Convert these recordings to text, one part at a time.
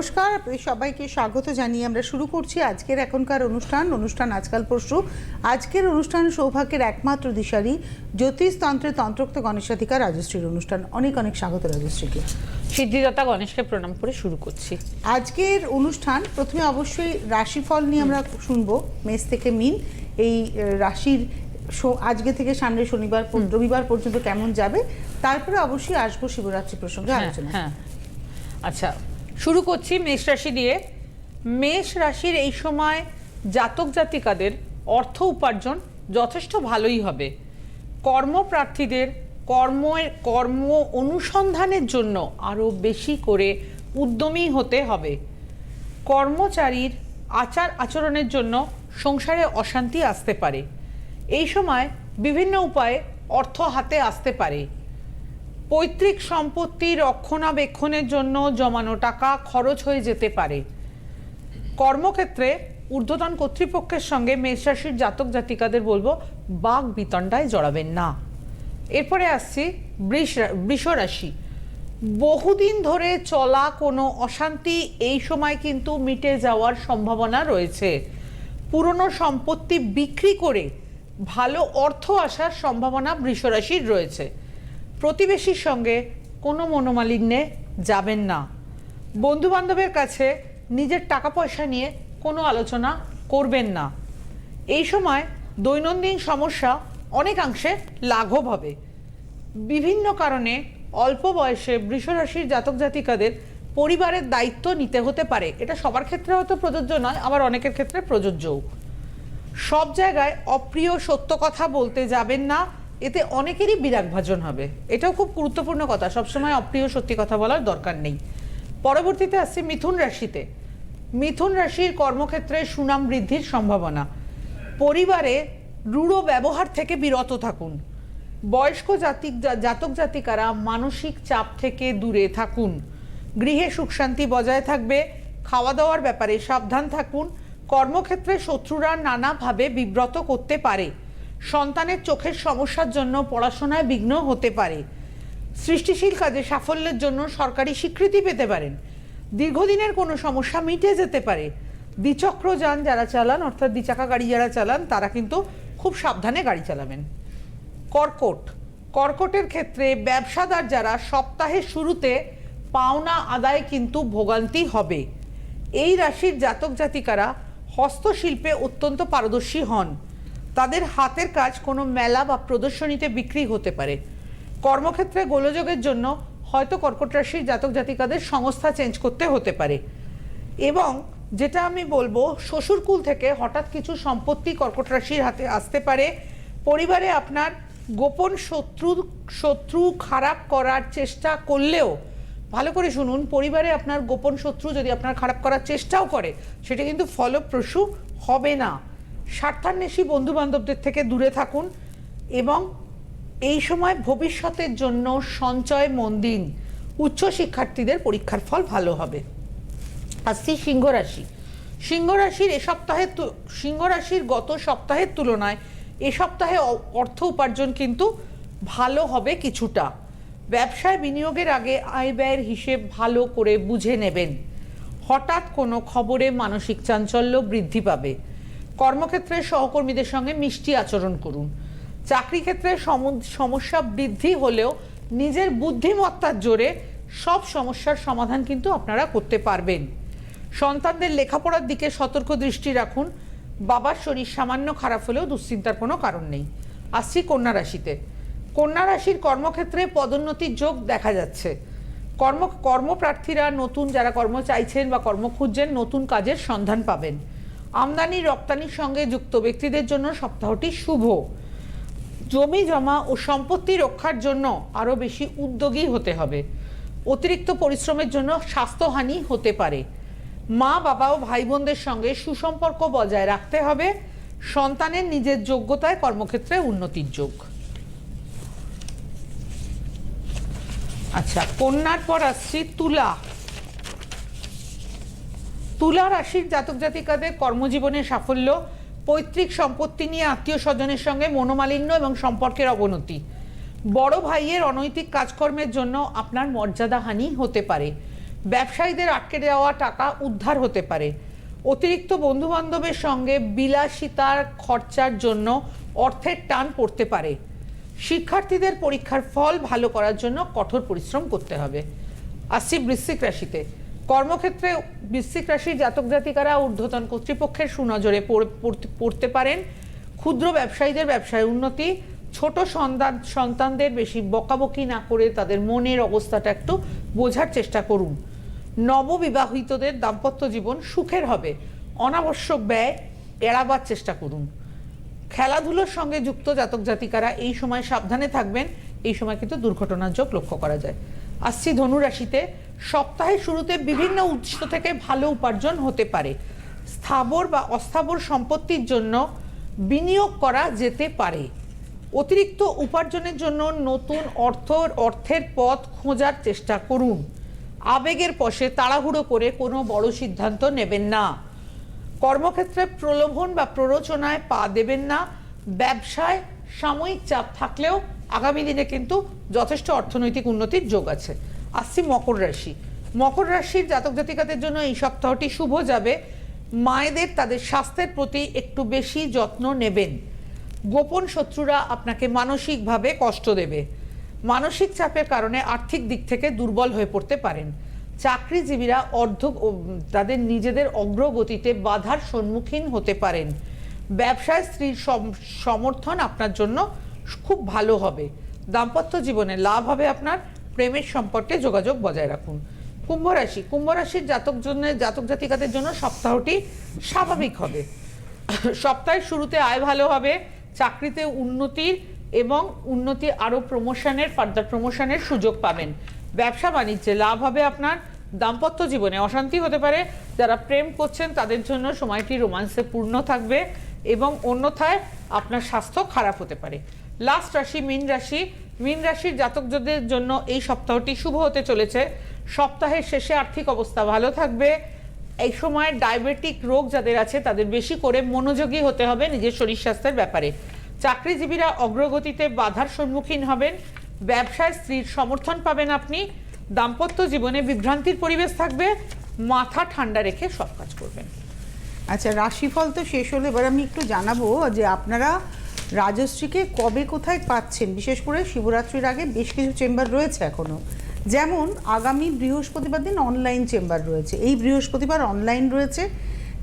নমস্কার সবাইকে স্বাগত জানিয়ে আমরা শুরু করছি আজকের এখনকার অনুষ্ঠান অনুষ্ঠান আজকাল পরশু। আজকের অনুষ্ঠান সৌভাগ্যের একমাত্র দিশারি জ্যোতিষতন্ত্রের তন্ত্রোক্ত গণেশাধিকার রাজশ্রীর অনুষ্ঠান। অনেক অনেক স্বাগত রাজশ্রীকে। সিদ্ধিদাতা গণেশকে প্রণাম করে শুরু করছি। আজকের অনুষ্ঠান প্রথমে অবশ্যই রাশিফল নিয়ে আমরা শুনব মেষ থেকে মিন। এই রাশির আজকে থেকে সামনে শনিবার রবিবার পর্যন্ত কেমন যাবে? তারপরে অবশ্যই আসব শিবরাত্রি প্রসঙ্গে হ্যাঁ আলোচনা। হ্যাঁ। আচ্ছা শুরু করছি মেষ রাশি দিয়ে। মেষ রাশির এই সময় জাতক জাতিকাদের অর্থ উপার্জন যথেষ্ট ভালোই হবে। কর্মপ্রার্থীদের কর্মের কর্ম অনুসন্ধানের জন্য আরও বেশি করে উদ্যমী হতে হবে। কর্মচারীর আচার আচরণের জন্য সংসারে অশান্তি আসতে পারে। এই সময় বিভিন্ন উপায়ে অর্থ হাতে আসতে পারে। পৈতৃক সম্পত্তি রক্ষণাবেক্ষণের জন্য জমানো টাকা খরচ হয়ে যেতে পারে। কর্মক্ষেত্রে ঊর্ধ্বতন কর্তৃপক্ষের সঙ্গে মেষরাশির জাতক জাতিকাদের বলব, বাঘ বিতণ্ডায় জড়াবেন না। এরপরে আসছি বৃষ বৃষ রাশি বহুদিন ধরে চলা কোনো অশান্তি এই সময় কিন্তু মিটে যাওয়ার সম্ভাবনা রয়েছে। পুরনো সম্পত্তি বিক্রি করে ভালো অর্থ আসার সম্ভাবনা বৃষরাশির রয়েছে। প্রতিবেশীর সঙ্গে কোনো মনোমালিন্যে যাবেন না। বন্ধু বান্ধবের কাছে নিজের টাকা পয়সা নিয়ে কোনো আলোচনা করবেন না। এই সময় দৈনন্দিন সমস্যা অনেকাংশে লাঘব হবে। বিভিন্ন কারণে অল্প বয়সে বৃষরাশির জাতক জাতিকাদের পরিবারের দায়িত্ব নিতে হতে পারে। এটা সবার ক্ষেত্রে হয়তো প্রযোজ্য নয়, আবার অনেকের ক্ষেত্রে প্রযোজ্যও। সব জায়গায় অপ্রিয় সত্য কথা বলতে যাবেন না এতে অনেকেরই বিরাগ ভাজন হবে। এটাও খুব গুরুত্বপূর্ণ কথা। সবসময় অপ্রিয় সত্যি কথা বলার দরকার নেই। পরবর্তীতে আসছে মিথুন রাশিতে। মিথুন রাশির কর্মক্ষেত্রে সুনাম বৃদ্ধির সম্ভাবনা। পরিবারে রূঢ় ব্যবহার থেকে বিরত থাকুন। বয়স্ক জাতিক জাতক জাতিকারা মানসিক চাপ থেকে দূরে থাকুন। গৃহে সুখ শান্তি বজায় থাকবে। খাওয়া দাওয়ার ব্যাপারে সাবধান থাকুন। কর্মক্ষেত্রে শত্রুরা নানাভাবে বিব্রত করতে পারে। সন্তানের চোখের সমস্যার জন্য পড়াশোনায় বিঘ্ন হতে পারে। সৃষ্টিশীল কাজে সাফল্যের জন্য সরকারি স্বীকৃতি পেতে পারেন। দীর্ঘদিনের কোনো সমস্যা মিটে যেতে পারে। দ্বিচক্র যান যারা চালান, অর্থাৎ দ্বিচাকা গাড়ি যারা চালান, তারা কিন্তু খুব সাবধানে গাড়ি চালাবেন। কর্কট। কর্কটের ক্ষেত্রে ব্যবসাদার যারা সপ্তাহের শুরুতে পাওনা আদায় কিন্তু ভোগান্তি হবে। এই রাশির জাতক জাতিকারা হস্তশিল্পে অত্যন্ত পারদর্শী হন। তাদের হাতের কাজ কোনো মেলা বা প্রদর্শনীতে বিক্রি হতে পারে। কর্মক্ষেত্রে গোলযোগের জন্য হয়তো কর্কট রাশির জাতক জাতিকাদের সংস্থা চেঞ্জ করতে হতে পারে। এবং যেটা আমি বলব, শ্বশুরকুল থেকে হঠাৎ কিছু সম্পত্তি কর্কট রাশির হাতে আসতে পারে। পরিবারে আপনার গোপন শত্রু শত্রু খারাপ করার চেষ্টা করলেও, ভালো করে শুনুন, পরিবারে আপনার গোপন শত্রু যদি আপনার খারাপ করার চেষ্টাও করে, সেটা কিন্তু ফলপ্রসূ হবে না। স্বার্থান্বেষী বন্ধু বান্ধবদের থেকে দূরে থাকুন এবং এই সময় ভবিষ্যতের জন্য সঞ্চয় মন দিন। উচ্চ শিক্ষার্থীদের পরীক্ষার ফল ভালো হবে। আসছি সিংহ রাশি। সিংহ রাশির এ সপ্তাহে সিংহ রাশির গত সপ্তাহের তুলনায় এ সপ্তাহে অর্থ উপার্জন কিন্তু ভালো হবে কিছুটা। ব্যবসায় বিনিয়োগের আগে আয় ব্যয়ের হিসেব ভালো করে বুঝে নেবেন। হঠাৎ কোনো খবরে মানসিক চাঞ্চল্য বৃদ্ধি পাবে। কর্মক্ষেত্রে সহকর্মীদের সঙ্গে মিষ্টি আচরণ করুন। চাকরি ক্ষেত্রে সম- সমস্যা বৃদ্ধি হলেও নিজের বুদ্ধিমত্তার জোরে সব সমস্যার সমাধান কিন্তু আপনারা করতে পারবেন। সন্তানদের লেখাপড়ার দিকে সতর্ক দৃষ্টি রাখুন। বাবার শরীর সামান্য খারাপ হলেও দুশ্চিন্তার কোনো কারণ নেই। আসছি কন্যা রাশিতে। কন্যা রাশির কর্মক্ষেত্রে পদোন্নতির যোগ দেখা যাচ্ছে। কর্ম কর্মপ্রার্থীরা নতুন যারা কর্ম চাইছেন বা কর্ম খুঁজছেন নতুন কাজের সন্ধান পাবেন। আমদানি রপ্তানির সঙ্গে যুক্ত ব্যক্তিদের জন্য সপ্তাহটি শুভ। জমি জমা ও সম্পত্তি রক্ষার জন্য আরও বেশি উদ্যোগী হতে হবে। অতিরিক্ত পরিশ্রমের জন্য স্বাস্থ্যহানি হতে পারে। মা, বাবা ও ভাই বোনদের সঙ্গে সুসম্পর্ক বজায় রাখতে হবে। সন্তানের নিজের যোগ্যতায় কর্মক্ষেত্রে উন্নতির যোগ। আচ্ছা কন্যার পর আসছি তুলা। তুলা রাশির জাতক জাতিকাদের কর্মজীবনে সাফল্য, পৈতৃক সম্পত্তি নিয়ে আত্মীয় স্বজনের সঙ্গে মনোমালিন্য এবং সম্পর্কের অবনতি। বড় ভাইয়ের অনৈতিক কাজকর্মের জন্য আপনার মর্যাদাহানি হতে পারে। ব্যবসায়ীদের আটকে দেওয়া টাকা উদ্ধার হতে পারে। অতিরিক্ত বন্ধু বান্ধবের সঙ্গে বিলাসিতার খরচার জন্য অর্থের টান পড়তে পারে। শিক্ষার্থীদের পরীক্ষার ফল ভালো করার জন্য কঠোর পরিশ্রম করতে হবে। আসছি বৃশ্চিক রাশিতে। কর্মক্ষেত্রে বৃশ্চিক রাশির জাতক জাতিকারা ঊর্ধ্বতন কর্তৃপক্ষের সুনজরে পড়- পড়তে- পড়তে পারেন। ক্ষুদ্র ব্যবসায়ীদের ব্যবসায় উন্নতি, ছোট সন্তান, সন্তানদের বেশি বকাবকি না করে তাদের মনের অবস্থাটা একটু বোঝার চেষ্টা করুন। নববিবাহিতদের দাম্পত্য জীবন সুখের হবে। অনাবশ্যক ব্যয় এড়াবার চেষ্টা করুন। খেলাধুলোর সঙ্গে যুক্ত জাতক জাতিকারা এই সময় সাবধানে থাকবেন। এই সময় কিন্তু দুর্ঘটনার যোগ লক্ষ্য করা যায়। আসছি ধনু রাশিতে সপ্তাহের শুরুতে বিভিন্ন উৎস থেকে ভালো উপার্জন হতে পারে। স্থাবর বা অস্থাবর সম্পত্তির জন্য বিনিয়োগ করা যেতে পারে। অতিরিক্ত উপার্জনের জন্য নতুন অর্থ, অর্থের পথ খোঁজার চেষ্টা করুন। আবেগের পশে তাড়াহুড়ো করে কোনো বড় সিদ্ধান্ত নেবেন না। কর্মক্ষেত্রে প্রলোভন বা প্ররোচনায় পা দেবেন না। ব্যবসায় সাময়িক চাপ থাকলেও আগামী দিনে কিন্তু যথেষ্ট অর্থনৈতিক উন্নতির যোগ আছে। আসছি মকর রাশি। মকর রাশির জাতক জাতিকাদের জন্য এই সপ্তাহটি শুভ যাবে। মায়েদের তাদের স্বাস্থ্যের প্রতি একটু বেশি যত্ন নেবেন। গোপন শত্রুরা আপনাকে মানসিকভাবে কষ্ট দেবে। মানসিক চাপের কারণে আর্থিক দিক থেকে দুর্বল হয়ে পড়তে পারেন। চাকরিজীবীরা অর্ধ তাদের নিজেদের অগ্রগতিতে বাধার সম্মুখীন হতে পারেন। ব্যবসায় স্ত্রীর সম- সমর্থন আপনার জন্য খুব ভালো হবে। দাম্পত্য জীবনে লাভ হবে আপনার। প্রেমের সম্পর্কে যোগাযোগ বজায় রাখুন। কুম্ভ রাশি, কুম্ভ রাশির জাতক জন্য, জাতক জাতিকাদের জন্য সপ্তাহটি স্বাভাবিক হবে। সপ্তাহের শুরুতে আয় ভালো হবে, চাকরিতে উন্নতির এবং উন্নতি আরও প্রমোশনের ফার্দার প্রমোশনের সুযোগ পাবেন। ব্যবসা বাণিজ্যে লাভ হবে আপনার। দাম্পত্য জীবনে অশান্তি হতে পারে। যারা প্রেম করছেন তাদের জন্য সময়টি রোমান্সে পূর্ণ থাকবে এবং অন্যথায় আপনার স্বাস্থ্য খারাপ হতে পারে। লাস্ট রাশি, মীন রাশি। মীন রাশির জাতকদের জন্য এই সপ্তাহটি শুভ হতে চলেছে। সপ্তাহের শেষে আর্থিক অবস্থা ভালো থাকবে। এই সময় ডায়াবেটিক রোগ যাদের আছে, তাদের বেশি করে মনোযোগী হতে হবে নিজের শরীর স্বাস্থ্যের ব্যাপারে। চাকরিজীবীরা অগ্রগতিতে বাধার সম্মুখীন হবেন। ব্যবসায় স্ত্রীর সমর্থন পাবেন আপনি। দাম্পত্য জীবনে বিভ্রান্তির পরিবেশ থাকবে। মাথা ঠান্ডা রেখে সব কাজ করবেন। আচ্ছা রাশিফল তো শেষ হলো। এবার আমি একটু জানাব যে আপনারা রাজশ্রীকে কবে কোথায় পাচ্ছেন? বিশেষ করে শিবরাত্রির আগে বেশ কিছু চেম্বার রয়েছে এখনও যেমন আগামী বৃহস্পতিবার দিন অনলাইন চেম্বার রয়েছে। এই বৃহস্পতিবার অনলাইন রয়েছে।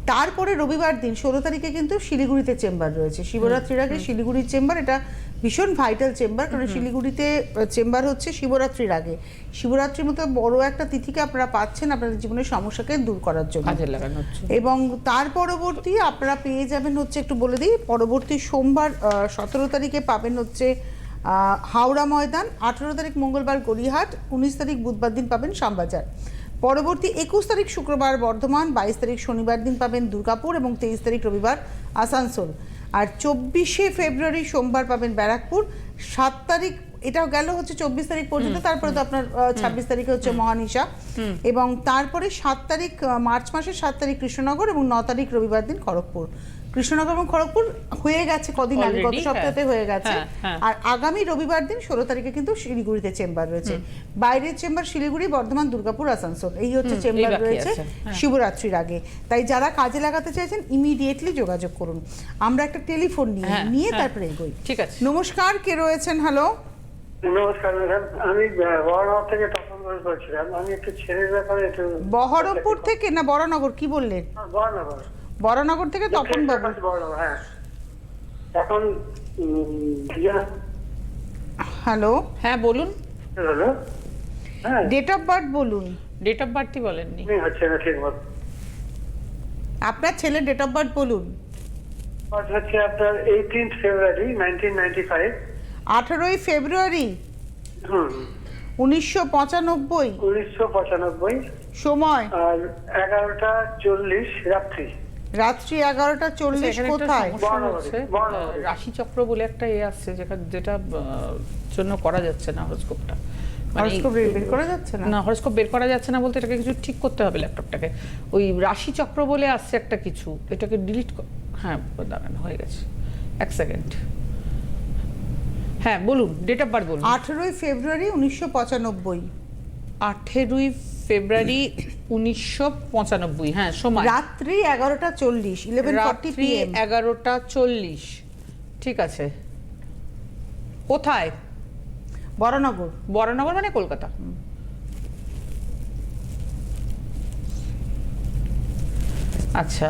তারপরে রবিবার দিন ষোলো তারিখে কিন্তু শিলিগুড়িতে চেম্বার রয়েছে। শিবরাত্রির আগে শিলিগুড়ির চেম্বার এটা ভীষণ ভাইটাল চেম্বার কারণ শিলিগুড়িতে চেম্বার হচ্ছে শিবরাত্রির আগে। শিবরাত্রির মতো বড় একটা তিথিকে আপনারা পাচ্ছেন আপনাদের জীবনের সমস্যাকে দূর করার জন্য। এবং তার পরবর্তী আপনারা পেয়ে যাবেন হচ্ছে একটু বলে দিই পরবর্তী সোমবার সতেরো তারিখে পাবেন হচ্ছে হাওড়া ময়দান আঠেরো তারিখ মঙ্গলবার গড়িয়াহাট উনিশ তারিখ বুধবার দিন পাবেন শ্যামবাজার। পরবর্তী একুশ তারিখ শুক্রবার বর্ধমান বাইশ তারিখ শনিবার দিন পাবেন দুর্গাপুর এবং তেইশ তারিখ রবিবার আসানসোল। আর চব্বিশে ফেব্রুয়ারি সোমবার পাবেন ব্যারাকপুর। সাত তারিখ এটাও গেল হচ্ছে চব্বিশ তারিখ পর্যন্ত তারপরে তো আপনার ছাব্বিশ তারিখে হচ্ছে মহানিশা। এবং তারপরে সাত তারিখ মার্চ মাসের সাত তারিখ কৃষ্ণনগর এবং ন তারিখ রবিবার দিন খড়গপুর। কৃষ্ণনগর এবং খড়গপুর হয়ে গেছে কদিন আগে গত Already, সপ্তাহে হ্যাঁ। হয়ে গেছে। হ্যাঁ, হ্যাঁ। আর আগামী রবিবার দিন ষোলো তারিখে কিন্তু শিলিগুড়িতে চেম্বার রয়েছে। বাইরের চেম্বার শিলিগুড়ি বর্ধমান দুর্গাপুর আসানসোল। এই হচ্ছে চেম্বার রয়েছে। শিবরাত্রির আগে। তাই যারা কাজে লাগাতে চাইছেন ইমিডিয়েটলি যোগাযোগ করুন। আমরা একটা টেলিফোন নিয়ে নিয়ে। তারপরে এগোই। ঠিক আছে। নমস্কার কে রয়েছেন? হ্যালো নমস্কার ম্যাডাম। আমি বড়নগর থেকে তপন বলছিলাম। আমি একটু ছেলের ব্যাপারে একটু বহরমপুর থেকে না বড়নগর? কি বললেন? বড়নগর। বড়নগর থেকে তপন বাবু। হ্যাঁ। এখন হ্যালো। হ্যাঁ বলুন। হলো হ্যাঁ। ডেট অফ বার্থ বলুন। ডেট অফ বার্থই বলেননি। হচ্ছে না ঠিক মতো। আপনার ছেলে ডেট অফ বার্থ বলুন। হচ্ছে আপনার eighteenth February nineteen ninety five আঠেরোই ফেব্রুয়ারি হুম। উনিশশো পঁচানব্বই। উনিশশো পঁচানব্বই। সময়। আর এগারোটা চল্লিশ রাত্রি। রাত্রি এগারোটা চল্লিশ আচ্ছা, এখানে কোথায়। আহ, রাশিচক্র বলে একটা এ আসছে যেটা যেটা জন্য করা যাচ্ছে না হরস্কোপটা। মানে হরস্কোপ বের করা যাচ্ছে না? না হরস্কোপ বের করা যাচ্ছে না বলতে এটাকে কিছু ঠিক করতে হবে ল্যাপটপটাকে। ওই রাশিচক্র বলে আসছে একটা কিছু এটাকে ডিলিট হ্যাঁ দাঁড়ান হয়ে গেছে। এক সেকেন্ড হ্যাঁ বলুন ডেট অফ বার্থ বলুন। আঠেরোই ফেব্রুয়ারি উনিশশো পঁচানব্বই। আঠেরোই ফেব্রুয়ারি উনিশশো পঁচানব্বই হ্যাঁ সময়। রাত্রি এগারোটা চল্লিশ ইলেভেন রাত্রি এগারোটা চল্লিশ ঠিক আছে। কোথায়? বরানগর বরানগর মানে কলকাতা। আচ্ছা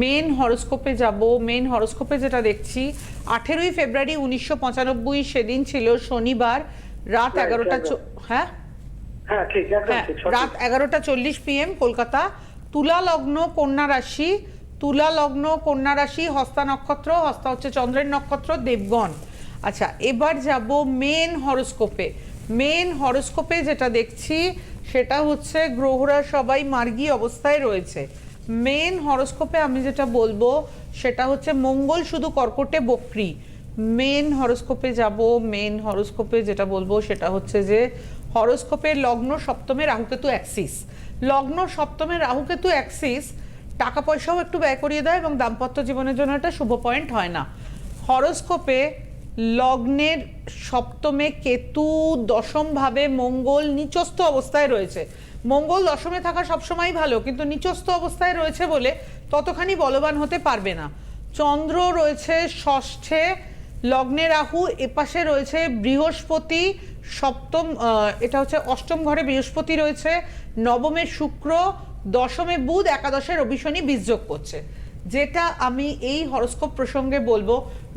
মেন হরোস্কোপে যাব। মেন হরোস্কোপে যেটা দেখছি আঠেরোই ফেব্রুয়ারি উনিশশো পঁচানব্বই সেদিন ছিল শনিবার রাত এগারোটা হ্যাঁ? রাত এগারোটা চল্লিশ পিএম কলকাতা। তুলা লগ্ন কন্যা রাশি। তুলা লগ্ন কন্যা রাশি হস্তা নক্ষত্র হস্তা হচ্ছে চন্দ্রের নক্ষত্র দেবগণ। আচ্ছা এবার যাব মেন হরোস্কোপে মেন হরোস্কোপে যেটা দেখছি সেটা হচ্ছে গ্রহরা সবাই মার্গী অবস্থায় রয়েছে। মেন হরোস্কোপে আমি যেটা বলব সেটা হচ্ছে মঙ্গল শুধু কর্কটে বক্রি। মেন হরোস্কোপে যাব মেন হরোস্কোপে যেটা বলব সেটা হচ্ছে যে হরোস্কোপের লগ্ন সপ্তমে রাহুকেতু অ্যাক্সিস লগ্ন সপ্তমে রাহুকেতু অ্যাক্সিস টাকা পয়সাও একটু ব্যয় করিয়ে দেয় এবং দাম্পত্য জীবনের জন্য একটা শুভ পয়েন্ট হয় না। হরোস্কোপে লগ্নের সপ্তমে কেতু দশমভাবে মঙ্গল নিচস্থ অবস্থায় রয়েছে। মঙ্গল দশমে থাকা সবসময় ভালো, কিন্তু নিচস্থ অবস্থায় রয়েছে বলে ততখানি বলবান হতে পারবে না। চন্দ্র রয়েছে ষষ্ঠে লগ্নে রাহু, এপাশে রয়েছে বৃহস্পতি, সপ্তম এটা হচ্ছে অষ্টম ঘরে বৃহস্পতি রয়েছে, নবমে শুক্র, দশমে বুধ, একাদশে রবি শনি বীজযোগ করছে। যেটা আমি এই হরস্কোপ প্রসঙ্গে বলব,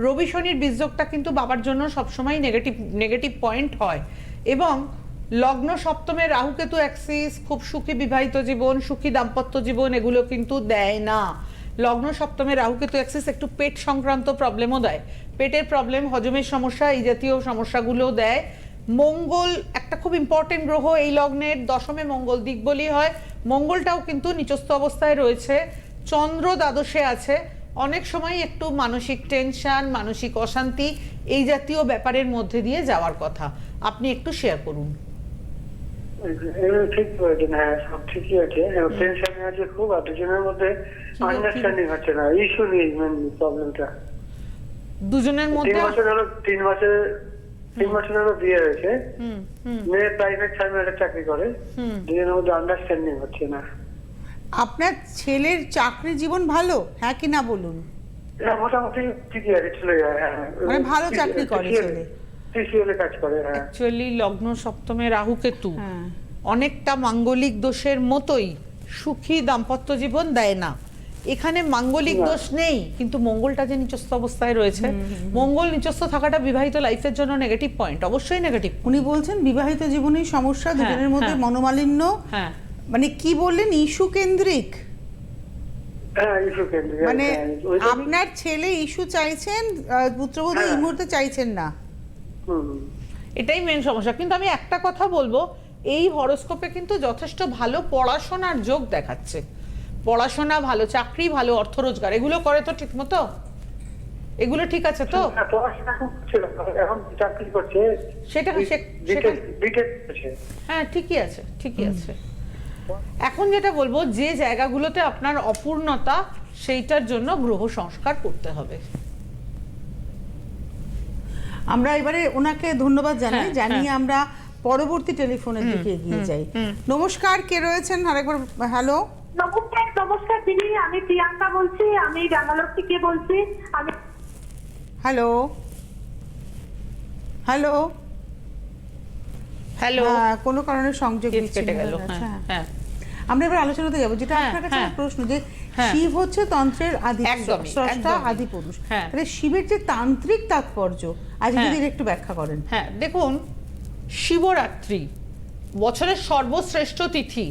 রবি শনির বীজযোগটা কিন্তু বাবার জন্য সবসময় নেগেটিভ নেগেটিভ পয়েন্ট হয়। এবং লগ্ন সপ্তমে রাহুকেতু অ্যাক্সিস খুব সুখী বিবাহিত জীবন, সুখী দাম্পত্য জীবন, এগুলো কিন্তু দেয় না। লগ্ন সপ্তমে রাহুকেতু অ্যাক্সিস একটু পেট সংক্রান্ত প্রবলেমও দেয়। পেটের প্রবলেম হজমের সমস্যা এই জাতীয় সমস্যাগুলো দেয়। মঙ্গল একটা খুব ইম্পর্টেন্ট গ্রহ এই লগ্নের দশমে মঙ্গল দিক বলি হয়। মঙ্গলটাও কিন্তু নিচস্থ অবস্থায় রয়েছে। চন্দ্র দ্বাদশে আছে। অনেক সময় একটু মানসিক টেনশন মানসিক অশান্তি এই জাতীয় ব্যাপারের মধ্যে দিয়ে যাওয়ার কথা। আপনি একটু শেয়ার করুন। ঠিক বলেছেন হ্যাঁ সব ঠিকই আছে। টেনশন আছে খুব আর দুজনের মধ্যে আন্ডারস্ট্যান্ডিং হচ্ছে না ইস্যু নেই প্রবলেমটা দুজনের তিন মধ্যে বছর হলো তিন বছর তিন বছর হলো বিয়ে হয়েছে। হুম হুম। মেয়ে প্রাইভেট সার্ভিসে চাকরি করে। হুম। দুজনের মধ্যে আন্ডারস্ট্যান্ডিং হচ্ছে না। আপনার ছেলের চাকরি জীবন ভালো? হ্যাঁ কি না বলুন? হ্যাঁ, মোটামুটি ঠিকই আছে চলে যায় হ্যাঁ মানে ভালো চাকরি করে ছেলে। টিসিএল কাজ করে হ্যাঁ। অ্যাকচুয়ালি লগ্ন সপ্তমে রাহু কেতু। হ্যাঁ। অনেকটা মাঙ্গলিক দোষের মতোই সুখী দাম্পত্য জীবন দেয় না। এখানে মাঙ্গলিক দোষ নেই কিন্তু মঙ্গলটা যে নিচস্থ অবস্থায় রয়েছে মঙ্গল নিচস্থ থাকাটা বিবাহিত লাইফের জন্য নেগেটিভ পয়েন্ট অবশ্যই নেগেটিভ উনি বলছেন বিবাহিত জীবনের সমস্যা দুজনের মধ্যে হ্যাঁ। মনোমালিন্য। হ্যাঁ। মানে কি বললেন ইস্যু কেন্দ্রিক? হ্যাঁ মানে হ্যাঁ, আপনার ছেলে ইস্যু চাইছেন আহ, পুত্রবধূ এই হ্যাঁ। মুহূর্তে চাইছেন না। এটাই মেন সমস্যা। কিন্তু আমি একটা কথা বলব এই হরোস্কোপে কিন্তু যথেষ্ট ভালো পড়াশোনার যোগ দেখাচ্ছে। পড়াশোনা ভালো চাকরি ভালো অর্থ রোজগার এগুলো করে তো ঠিক মতো এগুলো ঠিক আছে তো? হ্যাঁ, সেটা হ্যাঁ ঠিকই আছে ঠিকই আছে। এখন যেটা বলব যে জায়গাগুলোতে আপনার অপূর্ণতা সেইটার জন্য গ্রহ সংস্কার করতে হবে। আমরা এবারে ওনাকে ধন্যবাদ জানাই হ্যাঁ, জানিয়ে হ্যাঁ। আমরা পরবর্তী টেলিফোনের দিকে এগিয়ে যাই। নমস্কার কে রয়েছেন? আরেকবার হ্যালো? নমস্কার নমস্কার দিদি আমি প্রিয়াঙ্কা বলছি আমি ব্যাঙ্গালোর থেকে বলছি আমি হ্যালো হ্যালো হ্যালো হ্যাঁ, কোনো কারণে সংযোগ কেটে গেল হ্যাঁ হ্যাঁ। হ্যাঁ আমরা এবার আলোচনাতে যাব যেটা হ্যাঁ, আপনার কাছে। প্রশ্ন যে। শিব হচ্ছে তন্ত্রের আদি স্রষ্টা আদি পুরুষ। তাহলে শিবের যে তান্ত্রিক তাৎপর্য আজ। যদি একটু ব্যাখ্যা করেন হ্যাঁ দেখুন শিবরাত্রি বছরের সর্বশ্রেষ্ঠ তিথি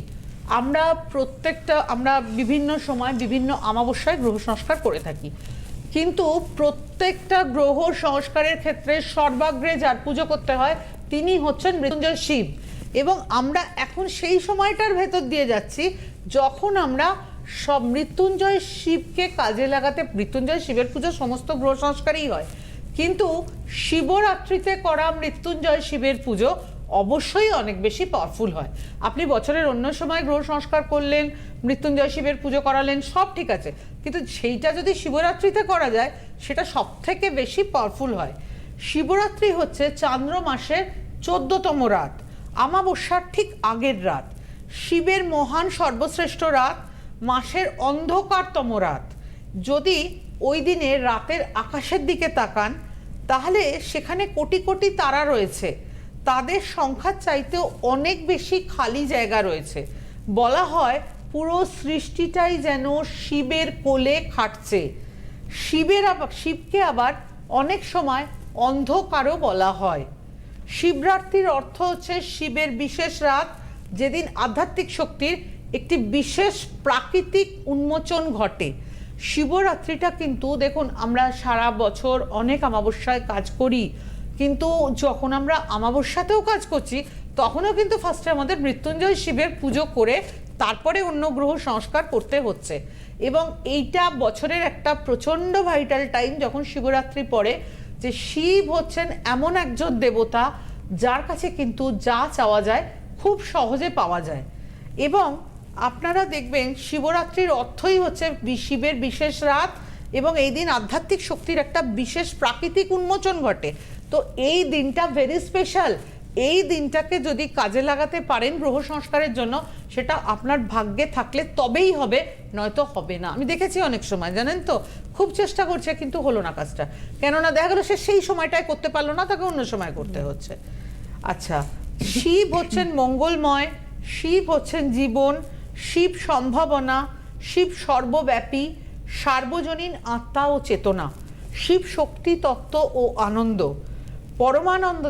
আমরা প্রত্যেকটা, আমরা বিভিন্ন সময় বিভিন্ন আমাবস্যায় গ্রহ সংস্কার করে থাকি। কিন্তু প্রত্যেকটা গ্রহ সংস্কারের ক্ষেত্রে সর্বাগ্রে যার পুজো করতে হয়, তিনি হচ্ছেন মৃত্যুঞ্জয় শিব। এবং আমরা এখন সেই সময়টার ভেতর দিয়ে যাচ্ছি, যখন আমরা সব মৃত্যুঞ্জয় শিবকে কাজে লাগাতে, মৃত্যুঞ্জয় শিবের পুজো সমস্ত গ্রহ সংস্কারই হয়। কিন্তু শিবরাত্রিতে করা মৃত্যুঞ্জয় শিবের পুজো অবশ্যই অনেক বেশি পাওয়ারফুল হয়। আপনি বছরের অন্য সময় গ্রহ সংস্কার করলেন, মৃত্যুঞ্জয় শিবের পুজো করালেন, সব ঠিক আছে। কিন্তু সেইটা যদি শিবরাত্রিতে করা যায়, সেটা সব থেকে বেশি পাওয়ারফুল হয়। শিবরাত্রি হচ্ছে চান্দ্র মাসের চোদ্দতম রাত আমাবস্যার ঠিক আগের রাত। শিবের মহান সর্বশ্রেষ্ঠ রাত মাসের অন্ধকারতম রাত। যদি ওই দিনে রাতের আকাশের দিকে তাকান, তাহলে সেখানে কোটি কোটি তারা রয়েছে। তাদের সংখ্যার চাইতেও অনেক বেশি খালি জায়গা রয়েছে। বলা হয়, পুরো সৃষ্টিটাই যেন শিবের কোলে খাটছে। শিবের আবার, শিবকে আবার অনেক সময় অন্ধকারও বলা হয়। শিবরাত্রির অর্থ হচ্ছে শিবের বিশেষ রাত, যেদিন আধ্যাত্মিক শক্তির একটি বিশেষ প্রাকৃতিক উন্মোচন ঘটে। শিবরাত্রিটা কিন্তু, দেখুন, আমরা সারা বছর অনেক অমাবস্যায় কাজ করি। কিন্তু যখন আমরা অমাবস্যাতেও কাজ করছি, তখনও কিন্তু ফার্স্টে আমাদের মৃত্যুঞ্জয় শিবের পুজো করে তারপরে অন্য গ্রহ সংস্কার করতে হচ্ছে। এবং এইটা বছরের একটা প্রচণ্ড ভাইটাল টাইম যখন শিবরাত্রি পড়ে, যে শিব হচ্ছেন এমন একজন দেবতা যার কাছে কিন্তু যা চাওয়া যায় খুব সহজে পাওয়া যায়। এবং আপনারা দেখবেন শিবরাত্রির অর্থই হচ্ছে শিবের বিশেষ রাত এবং এই দিন আধ্যাত্মিক শক্তির একটা বিশেষ প্রাকৃতিক উন্মোচন ঘটে। তো এই দিনটা ভেরি স্পেশাল এই দিনটাকে যদি কাজে লাগাতে পারেন গ্রহ সংস্কারের জন্য, সেটা আপনার ভাগ্যে থাকলে তবেই হবে, নয়তো হবে না। আমি দেখেছি অনেক সময়, জানেন তো? খুব চেষ্টা করছে, কিন্তু হলো না কাজটা। কেননা দেখা গেলো সে সেই সময়টায় করতে পারল না, তাকে অন্য সময় করতে হচ্ছে। আচ্ছা শিব হচ্ছেন মঙ্গলময়, শিব হচ্ছেন জীবন, শিব সম্ভাবনা, শিব সর্বব্যাপী, সার্বজনীন আত্মা ও চেতনা, শিব শক্তি, তত্ত্ব ও আনন্দ। পরমানন্দ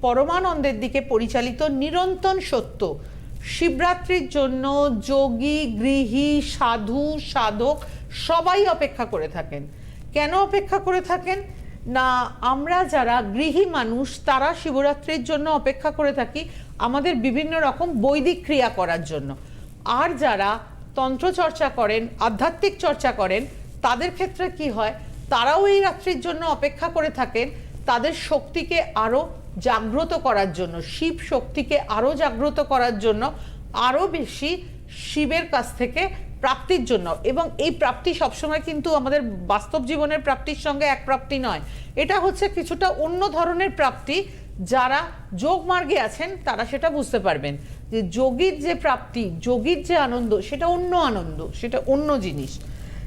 পরমানন্দের দিকে পরিচালিত নিরন্তন সত্য। শিবরাত্রির জন্য যোগী, গৃহী, সাধু, সাধক সবাই অপেক্ষা করে থাকেন। কেন অপেক্ষা করে থাকেন? না, আমরা যারা গৃহী মানুষ, তারা শিবরাত্রির জন্য অপেক্ষা করে থাকি আমাদের বিভিন্ন রকম বৈদিক ক্রিয়া করার জন্য। আর যারা তন্ত্র চর্চা করেন, আধ্যাত্মিক চর্চা করেন, তাদের ক্ষেত্রে কি হয়? তারাও এই রাত্রির জন্য অপেক্ষা করে থাকেন। তাদের শক্তিকে আরও জাগ্রত করার জন্য, শিব শক্তিকে আরও জাগ্রত করার জন্য আরও বেশি শিবের কাছ থেকে প্রাপ্তির জন্য। এবং এই প্রাপ্তি সবসময় কিন্তু আমাদের বাস্তব জীবনের প্রাপ্তির সঙ্গে এক প্রাপ্তি নয়। এটা হচ্ছে কিছুটা অন্য ধরনের প্রাপ্তি। যারা যোগ মার্গে আছেন, তারা সেটা বুঝতে পারবেন। যে যোগীর যে প্রাপ্তি, যোগীর যে আনন্দ, সেটা অন্য আনন্দ, সেটা অন্য জিনিস।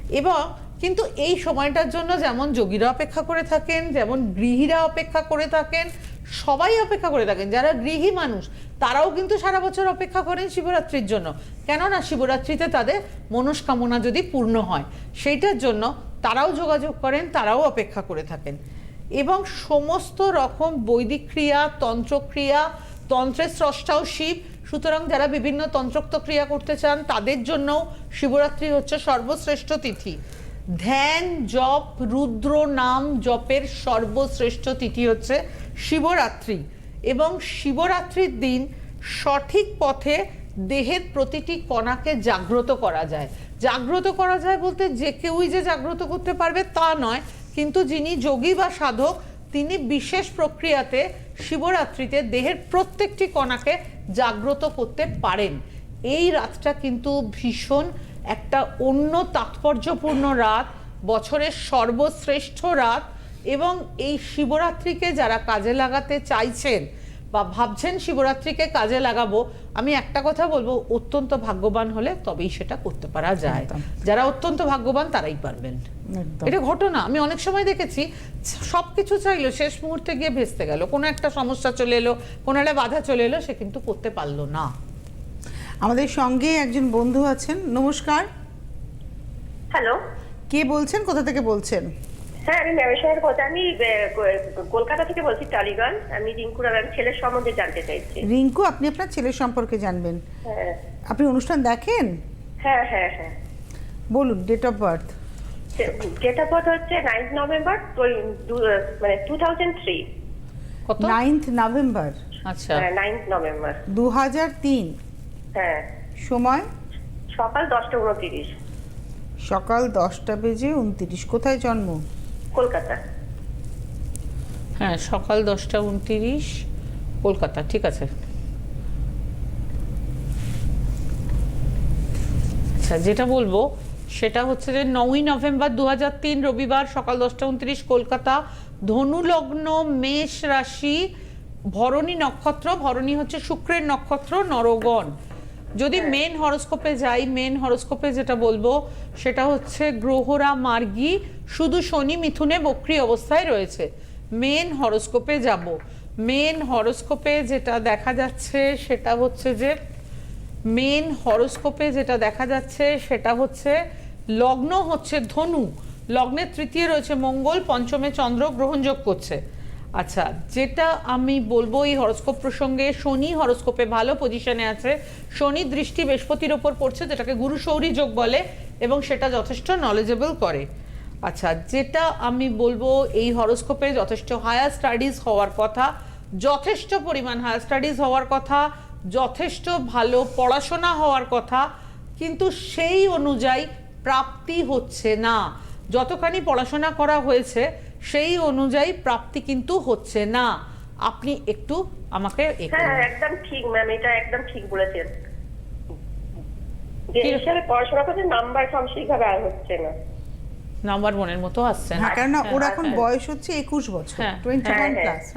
এবং কিন্তু এই সময়টার জন্য যেমন যোগীরা অপেক্ষা করে থাকেন, যেমন গৃহীরা অপেক্ষা করে থাকেন, সবাই অপেক্ষা করে থাকেন। যারা গৃহী মানুষ, তারাও কিন্তু সারা বছর অপেক্ষা করেন শিবরাত্রির জন্য। কেননা শিবরাত্রিতে তাদের মনস্কামনা যদি পূর্ণ হয়, সেইটার জন্য তারাও যোগাযোগ করেন, তারাও অপেক্ষা করে থাকেন। এবং সমস্ত রকম বৈদিক ক্রিয়া তন্ত্রক্রিয়া তন্ত্রের স্রষ্টাও শিব। সুতরাং যারা বিভিন্ন তন্ত্রোক্ত ক্রিয়া করতে চান, তাদের জন্যও শিবরাত্রি হচ্ছে সর্বশ্রেষ্ঠ তিথি। ধ্যান, জপ, রুদ্র নাম জপের সর্বশ্রেষ্ঠ তিথি হচ্ছে শিবরাত্রি। এবং শিবরাত্রির দিন সঠিক পথে দেহের প্রতিটি কণাকে জাগ্রত করা যায়। জাগ্রত করা যায় বলতে যে কেউই যে জাগ্রত করতে পারবে তা নয়, কিন্তু যিনি যোগী বা সাধক, তিনি বিশেষ প্রক্রিয়াতে শিবরাত্রিতে দেহের প্রত্যেকটি কণাকে জাগ্রত করতে পারেন। এই রাতটা কিন্তু ভীষণ একটা অন্য তাৎপর্যপূর্ণ রাত বছরের সর্বশ্রেষ্ঠ রাত এবং এই শিবরাত্রিকে যারা কাজে লাগাতে চাইছেন বা ভাবছেন শিবরাত্রিকে কাজে লাগাবো আমি একটা কথা বলব অত্যন্ত ভাগ্যবান হলে তবেই সেটা করতে পারা যায়। যারা অত্যন্ত ভাগ্যবান তারাই পারবেন। এটা ঘটনা আমি অনেক সময় দেখেছি সব কিছু চাইলো শেষ মুহূর্তে গিয়ে ভেস্তে গেল কোনো একটা সমস্যা চলে এলো কোনো একটা বাধা চলে এলো সে কিন্তু করতে পারল না। আমাদের সঙ্গে একজন বন্ধু আছেন। নমস্কার। হ্যালো। কে বলছেন? কোথা থেকে বলছেন? হ্যাঁ আমি ব্যবসায়ের কথা আমি কলকাতা থেকে বলছি টালিগঞ্জ। আমি রিঙ্কুর আমি ছেলের সম্বন্ধে জানতে চাইছি। রিঙ্কু আপনি আপনার ছেলের সম্পর্কে জানবেন। হ্যাঁ। আপনি অনুষ্ঠান দেখেন? হ্যাঁ হ্যাঁ হ্যাঁ। বলুন date of birth date of birth হচ্ছে নাইন্থ নভেম্বর মানে two thousand three ninth November আচ্ছা। হ্যাঁ নাইন্থ নভেম্বর দু হাজার তিন। হ্যাঁ। সময়? সকাল দশটা উনতিরিশ। সকাল দশটা বেজে উনত্রিশ। কোথায় জন্ম? কলকাতা। হ্যাঁ সকাল দশটা উনতিরিশ কলকাতা ঠিক আছে। আচ্ছা যেটা বলব সেটা হচ্ছে যে নয়ই নভেম্বর দু তিন রবিবার সকাল দশটা উনত্রিশ কলকাতা ধনু লগ্ন মেষ রাশি ভরণী নক্ষত্র ভরণী হচ্ছে শুক্রের নক্ষত্র নরগণ। যদি মেন হরোস্কোপে যাই মেন হরোস্কোপে যেটা বলব সেটা হচ্ছে গ্রহরা মার্গী শুধু শনি মিথুনে বক্রি অবস্থায় রয়েছে। মেন হরোস্কোপে যাব। মেন হরোস্কোপে যেটা দেখা যাচ্ছে সেটা হচ্ছে যে মেন হরোস্কোপে যেটা দেখা যাচ্ছে সেটা হচ্ছে লগ্ন হচ্ছে ধনু। লগ্নের তৃতীয় রয়েছে মঙ্গল পঞ্চমে চন্দ্র গ্রহণযোগ করছে। আচ্ছা যেটা আমি বলব এই হরস্কোপ প্রসঙ্গে, শনি হরস্কোপে ভালো পজিশনে আছে। শনি দৃষ্টি বৃহস্পতির ওপর পড়ছে, যেটাকে গুরু সৌরী যোগ বলে, এবং সেটা যথেষ্ট নলেজেবল করে। আচ্ছা যেটা আমি বলব এই হরস্কোপে যথেষ্ট হায়ার স্টাডিজ হওয়ার কথা, যথেষ্ট পরিমাণ হায়ার স্টাডিজ হওয়ার কথা, যথেষ্ট ভালো পড়াশোনা হওয়ার কথা, কিন্তু সেই অনুযায়ী প্রাপ্তি হচ্ছে না। যতখানি পড়াশোনা করা হয়েছে সেই অনুযায়ী প্রাপ্তি কিন্তু হচ্ছে না। আপনি একটু আমাকে হ্যাঁ একদম ঠিক ম্যাম এটা একদম ঠিক বলেছেন। যে হিসাবে পড়াশোনা করছে নাম্বার সব সেইভাবে আর হচ্ছে না। নাম্বার ওয়ানের মতো আসছে না। হ্যাঁ কেননা ওর হ্যাঁ, এখন হ্যাঁ। বয়স হচ্ছে একুশ বছর হ্যাঁ, টোয়েন্টি হ্যাঁ, ওয়ান। প্লাস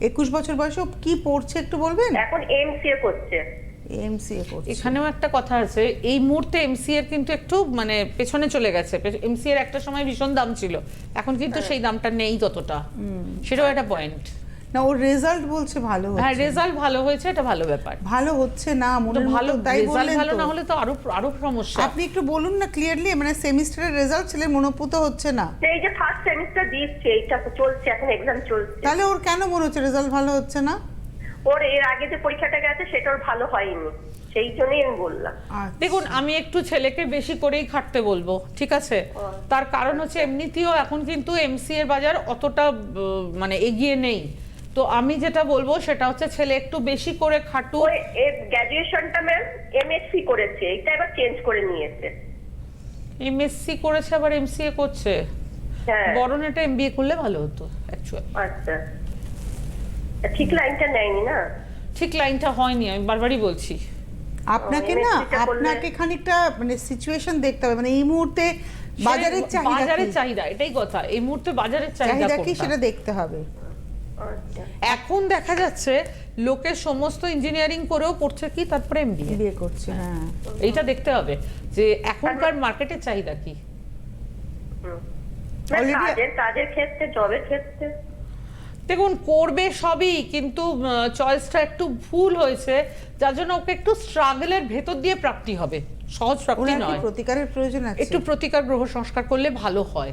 একুশ বছর বয়সে কি পড়ছে একটু বলবেন? এখন এমসিএ করছে। এমসিএ করছে। এখানেও একটা কথা আছে এই মুহূর্তে এমসি এর কিন্তু একটু মানে পেছনে চলে গেছে। এমসি এর একটা সময় ভীষণ দাম ছিল। এখন কিন্তু সেই দামটা নেই ততটা। সেটাও একটা পয়েন্ট না ওর রেজাল্ট বলছে ভালো হ্যাঁ রেজাল্ট ভালো হয়েছে এটা ভালো ব্যাপার। ভালো হচ্ছে না তো মনের ভালো তাই বললেন ভালো না হলে তো আরও আরও সমস্যা। আপনি একটু বলুন না ক্লিয়ারলি মানে সেমিস্টারের রেজাল্ট ছেলের মনোপুত হচ্ছে না। এই যে ফার্স্ট সেমিস্টার দিচ্ছে এইটা তো চলছে এখন এক্সাম চলছে। তাহলে ওর কেন মনে হচ্ছে রেজাল্ট ভালো হচ্ছে না? ওর এর আগে যে পরীক্ষাটা গেছে সেটা ওর ভালো হয়নি। সেই জন্যই আমি বললাম। আচ্ছা। দেখুন আমি একটু ছেলেকে বেশি করেই খাটতে বলব ঠিক আছে? তার কারণ হচ্ছে এমনিতেও এখন কিন্তু এমসি এর বাজার অতটা মানে এগিয়ে নেই। তো আমি যেটা বলব সেটা হচ্ছে ছেলে একটু বেশি করে ওই এর গ্র্যাজুয়েশনটা ম্যাম এমএসসি করেছে এটা এবার চেঞ্জ করে নিয়েছে। এমএসসি করেছে আবার এমসিএ করছে? হ্যাঁ। বরং এটা এমবিএ করলে ভালো হতো অ্যাকচুয়ালি আচ্ছা। ঠিক লাইনটা নেয়নি না? ঠিক লাইনটা হয়নি আমি বারবারই বলছি। আপনাকে না আপনাকে খানিকটা মানে সিচুয়েশন দেখতে হবে। মানে এই মুহূর্তে বাজারের চাহিদা বাজারের চাহিদা এটাই কথা। এই মুহূর্তে বাজারের চাহিদা কি সেটা দেখতে হবে। আচ্ছা। এখন দেখা যাচ্ছে লোকে সমস্ত ইঞ্জিনিয়ারিং করেও পড়ছে কি? তারপরে এমবিএ বিয়ে করছে হ্যাঁ। এইটা দেখতে হবে যে এখনকার মার্কেটের চাহিদা কি? কাজের ক্ষেত্রে জবের ক্ষেত্রে? দেখুন করবে সবই কিন্তু চয়েসটা একটু ভুল হয়েছে যার জন্য ওকে একটু স্ট্রাগলের ভেতর দিয়ে প্রাপ্তি হবে। সহজ প্রাপ্তি নয়। প্রতিকারের প্রয়োজন আছে। একটু প্রতিকার গ্রহ সংস্কার করলে ভালো হয়।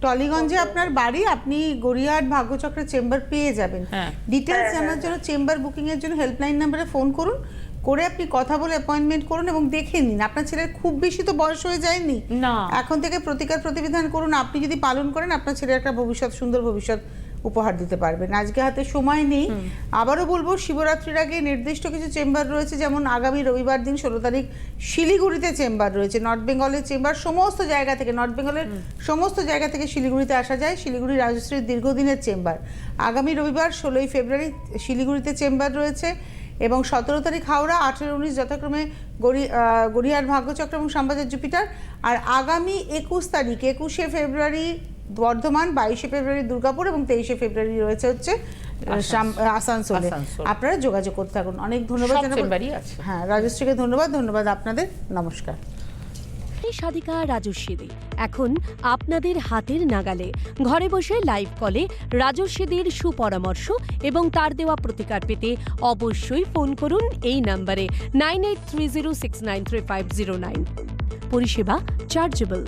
টলিগঞ্জে আপনার বাড়ি আপনি গড়িয়াহাট ভাগ্যচক্রের চেম্বার পেয়ে যাবেন। হ্যাঁ। ডিটেলস জানার জন্য চেম্বার বুকিং এর জন্য হেল্পলাইন নাম্বারে ফোন করুন করে আপনি কথা বলে অ্যাপয়েন্টমেন্ট করুন এবং দেখে নিন। আপনার ছেলের খুব বেশি তো বয়স হয়ে যায়নি। না। এখন থেকে প্রতিকার প্রতিবিধান করুন। আপনি যদি পালন করেন আপনার ছেলের একটা ভবিষ্যৎ সুন্দর ভবিষ্যৎ উপহার দিতে পারবেন। আজকে হাতে সময় নেই। আবারও বলব শিবরাত্রির আগে নির্দিষ্ট কিছু চেম্বার রয়েছে যেমন আগামী রবিবার দিন ষোলো তারিখ শিলিগুড়িতে চেম্বার রয়েছে। নর্থ বেঙ্গলের চেম্বার সমস্ত জায়গা থেকে নর্থ বেঙ্গলের সমস্ত জায়গা থেকে শিলিগুড়িতে আসা যায়। শিলিগুড়ি রাজশ্রীর দীর্ঘদিনের চেম্বার। আগামী রবিবার ষোলোই ফেব্রুয়ারি শিলিগুড়িতে চেম্বার রয়েছে এবং সতেরো তারিখ হাওড়া আঠেরো উনিশ যথাক্রমে গড়ি গড়িয়ার ভাগ্যচক্র এবং শ্যামবাজার জুপিটার। আর আগামী একুশ তারিখ একুশে ফেব্রুয়ারি বর্ধমান বাইশে ফেব্রুয়ারি দুর্গাপুর এবং তেইশে ফেব্রুয়ারি রয়েছে হচ্ছে আসানসোলে। আপনারা যোগাযোগ করতে থাকুন। অনেক ধন্যবাদ হ্যাঁ রাজশ্রীকে ধন্যবাদ। ধন্যবাদ আপনাদের। নমস্কার। সাধিকা রাজস্বী দে এখন আপনাদের হাতের নাগালে ঘরে বসে লাইভ কলে রাজস্বীদের সুপরামর্শ এবং তার দেওয়া প্রতিকার পেতে অবশ্যই ফোন করুন এই নাম্বারে nine eight three zero six nine three five zero nine পরিষেবা চার্জেবল